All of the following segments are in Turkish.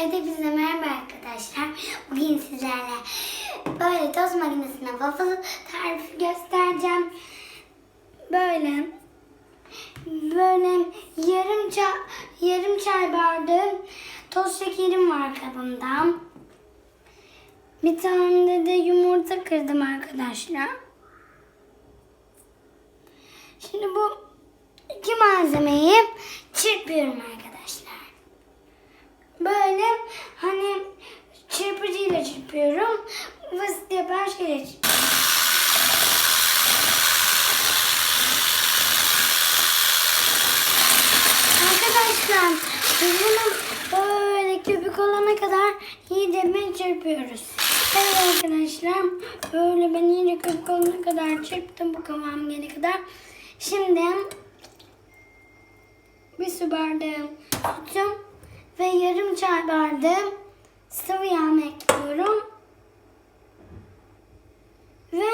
Bize merhaba arkadaşlar. Bugün sizlerle böyle tost makinesine waffle tarifi göstereceğim. Böyle böyle yarım çay, yarım çay bardağı toz şekerim var kabımda. Bir tane de yumurta kırdım arkadaşlar. Şimdi bu iki malzemeyi çırpıyorum arkadaşlar. Böyle hani çırpıcıyla çırpıyorum. Vıst yapan şeyle çırpıyorum. Arkadaşlar biz bunu böyle köpük olana kadar iyice çırpıyoruz. Evet arkadaşlar böyle ben iyice köpük olana kadar çırptım bu kıvam gelene kadar. Şimdi bir su bardağı sütüm ve yarım çay bardağı sıvı yağ ekliyorum. Ve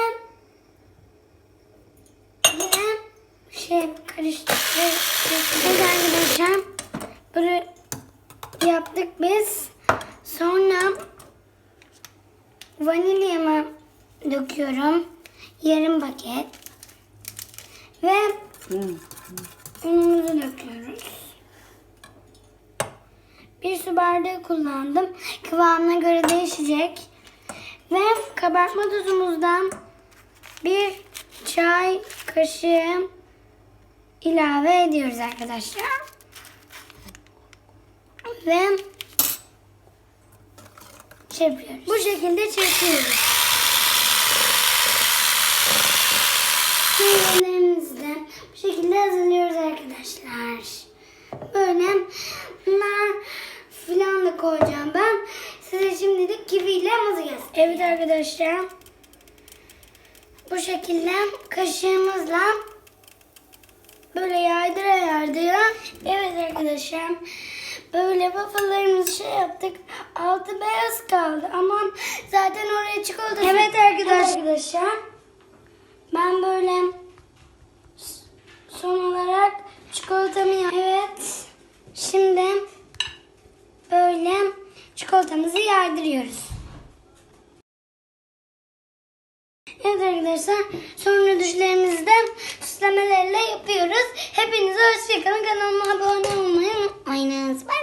yine şey. Evet arkadaşlar böyle yaptık biz. Sonra vanilyamı döküyorum. Yarım paket. Ve unumuzu döküyoruz. Su bardağı kullandım. Kıvamına göre değişecek. Ve kabartma tuzumuzdan bir çay kaşığı ilave ediyoruz arkadaşlar. Ve çırpıyoruz. Bu şekilde çırpıyoruz. Meyvelerimizi bu şekilde hazırlıyoruz arkadaşlar. Koyacağım ben. Size şimdilik kivi ile göstereyim. Evet arkadaşlar. Bu şekilde kaşığımızla böyle yaydıra yaydıra. Evet arkadaşlar. Böyle waffle'larımızı şey yaptık. Altı beyaz kaldı ama zaten oraya çikolata... Evet arkadaşlar. arkadaşlar. Ben böyle son olarak çikolatamı yap- Evet. Şimdi böyle yardırıyoruz. Evet arkadaşlar sonra düşlerimizi de süslemelerle yapıyoruz. Hepinize hoşçakalın. Kanalıma abone olmayı unutmayınız. Bye.